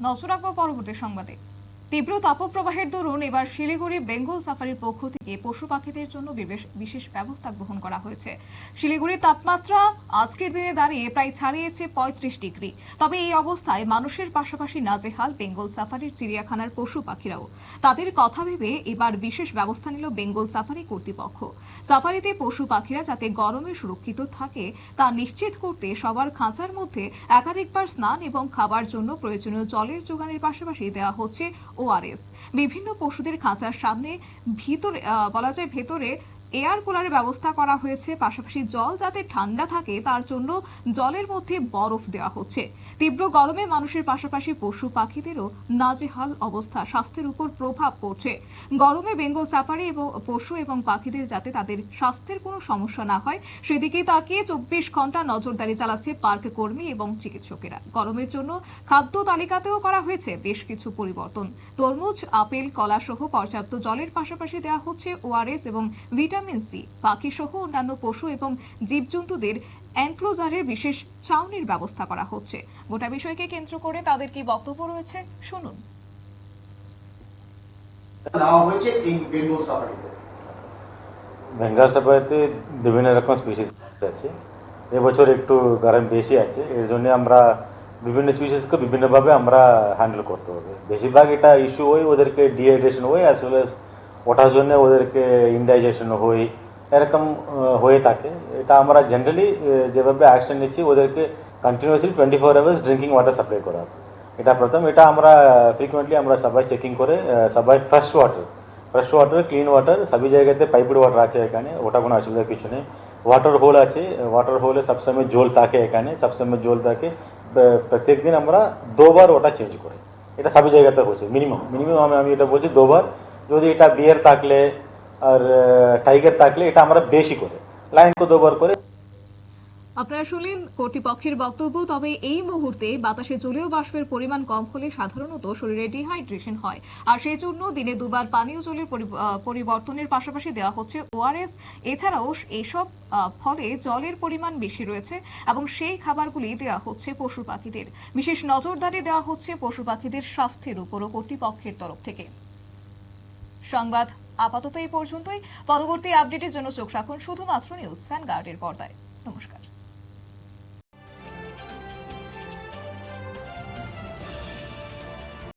নজর পরবর্তী সংবাদে। তীব্র তাপপ্রবাহের দরুন এবার শিলিগুড়ি বেঙ্গল সাফারির পক্ষ থেকে পশু পাখিদের জন্য বিশেষ ব্যবস্থা গ্রহণ করা হয়েছে। শিলিগুড়ির তাপমাত্রা আজকের দিনে দাঁড়িয়ে প্রায় ছাড়িয়েছে পঁয়ত্রিশ ডিগ্রি। তবে এই অবস্থায় মানুষের পাশাপাশি নাজেহাল বেঙ্গল সাফারির চিড়িয়াখানার পশু পাখিরাও। তাদের কথা ভেবে এবার বিশেষ ব্যবস্থা নিল বেঙ্গল সাফারি কর্তৃপক্ষ। সাফারিতে পশু পাখিরা যাতে গরমে সুরক্ষিত থাকে, তা নিশ্চিত করতে সবার খাঁচার মধ্যে একাধিকবার স্নান এবং খাবার জন্য প্রয়োজনীয় জলের যোগানের পাশাপাশি দেওয়া হচ্ছে ওআরএস বিভিন্ন পশুদের খাঁচার সামনে ভিতরে বলা যায় ভেতরে এয়ার কুলারের ব্যবস্থা করা হয়েছে, পাশাপাশি জল যাতে ঠান্ডা থাকে, তার জন্য জলের মধ্যে বরফ দেওয়া হচ্ছে। তীব্র গরমে মানুষের পাশাপাশি পশু পাখিদেরও নাজেহাল অবস্থা, স্বাস্থ্যের উপর প্রভাব পড়ছে। গরমে বেঙ্গল সাফারি এবং পশু এবং পাখিদের যাতে তাদের স্বাস্থ্যের কোনো সমস্যা না হয়, সেদিকে তাকিয়ে চব্বিশ ঘণ্টা নজরদারি চালাচ্ছে পার্ক কর্মী এবং চিকিৎসকেরা। গরমের জন্য খাদ্য তালিকাতেও করা হয়েছে বেশ কিছু পরিবর্তন। তরমুজ, আপেল কলা সহ পর্যাপ্ত জলের পাশাপাশি দেওয়া হচ্ছে ওআরএস এবং ভিটামিন সি পাখি সহ অন্যান্য পশু এবং জীবজন্তুদের এনক্লোজারের বিশেষ ছাউনির ব্যবস্থা করা হচ্ছে। গোটা বিষয়কে কেন্দ্র করে তাদের কি বক্তব্য রয়েছে? শুনুন। নেওয়া হয়েছে এই বেঙ্গল সাফারিতে বেঙ্গল সাফারিতে বিভিন্ন রকম স্পিসিস আছে। এবছর একটু গরম বেশি আছে। এর জন্য আমরা বিভিন্ন স্পিসিসকে বিভিন্নভাবে আমরা হ্যান্ডেল করতে হবে। বেশিরভাগ এটা ইস্যু হয় ওদেরকে ডিহাইড্রেশন হয় অ্যাজ ওয়েল ওঠার জন্য ওদেরকে ইনডাইজেশন হয় এরকম হয়ে থাকে। এটা আমরা জেনারেলি যেভাবে অ্যাকশন নিচ্ছি, ওদেরকে continuously twenty four hours drinking water supply করা। এটা প্রথম। এটা আমরা ফ্রিকুয়েন্টলি আমরা সবাই চেকিং করে সবাই fresh water fresh water clean water সবই জায়গাতে পাইপড ওয়াটার আছে এখানে, ওটা কোনো অসুবিধা কিছু নেই। ওয়াটার হোল আছে ওয়াটার হোলে সবসময় জল থাকে এখানে, সবসময় জল থাকে। প্রত্যেক দিন আমরা দুবার ওটা চেঞ্জ করি। এটা সবই জায়গাতে হচ্ছে মিনিমাম মিনিমাম আমি আমি এটা বলছি দুবার। যদি এটা বিয়ার থাকলে আর টাইগার থাকলে এটা আমরা বেশি করে লাইন কো দুবার করে। আপনারা শুনলেন কর্তৃপক্ষের বক্তব্য তবে এই মুহূর্তে বাতাসে জলীয় বাষ্পের পরিমাণ কম হলে সাধারণত শরীরে ডিহাইড্রেশন হয়। আর সেই জন্য দিনে দুবার পানীয় জলের পরিবর্তনের পাশাপাশি দেওয়া হচ্ছে ওআরএস এছাড়াও এইসব আহ, ফলে জলের পরিমাণ বেশি রয়েছে এবং সেই খাবারগুলি দেওয়া হচ্ছে পশু পাখিদের বিশেষ নজরদারি দেওয়া হচ্ছে পশু পাখিদের স্বাস্থ্যের উপরও কর্তৃপক্ষের তরফ থেকে। সংবাদ আপাতত এই পর্যন্তই। পরবর্তী আপডেটের জন্য চোখ রাখুন শুধুমাত্র নিউজ ফ্যান গার্ডের পর্দায়